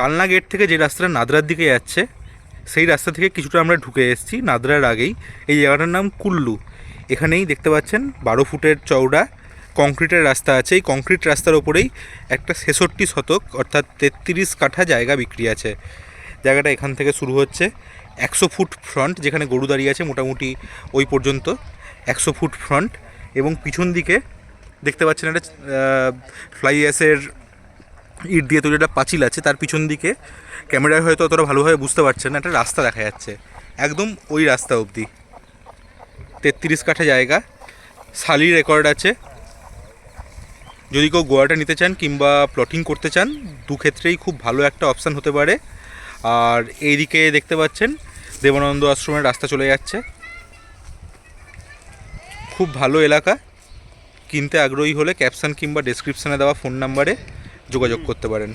Kalna gate থেকে যে রাস্তাটা নাদরার দিকে যাচ্ছে, সেই রাস্তা থেকে কিছুটা আমরা ঢুকে এসেছি নাদরার আগেই। এই জায়গাটার নাম কুল্লু। এখানেই দেখতে পাচ্ছেন বারো ফুটের চওড়া কংক্রিটের রাস্তা আছে। এই কংক্রিট রাস্তার ওপরেই একটা ছেষট্টি শতক অর্থাৎ তেত্রিশ কাঠা জায়গা বিক্রি আছে। জায়গাটা এখান থেকে শুরু হচ্ছে। একশো ফুট ফ্রন্ট, যেখানে গরু দাঁড়িয়ে আছে মোটামুটি ওই পর্যন্ত। একশো ফুট ফ্রন্ট এবং পিছন দিকে দেখতে পাচ্ছেন একটা ফ্লাই ইট দিয়ে তৈরি একটা পাঁচিল আছে, তার পিছন দিকে ক্যামেরায় হয়তো অতটা ভালোভাবে বুঝতে পারছেন না, একটা রাস্তা দেখা যাচ্ছে। একদম ওই রাস্তা অবধি। তেত্রিশ কাঠা জায়গা, সালি রেকর্ড আছে। যদি কেউ গোয়াটা নিতে চান কিংবা প্লটিং করতে চান, দু ক্ষেত্রেই খুব ভালো একটা অপশান হতে পারে। আর এইদিকে দেখতে পাচ্ছেন, দেবানন্দ আশ্রমের রাস্তা চলে যাচ্ছে। খুব ভালো এলাকা। কিনতে আগ্রহী হলে ক্যাপশান কিংবা ডেসক্রিপশানে দেওয়া ফোন নাম্বারে যোগাযোগ করতে পারেন।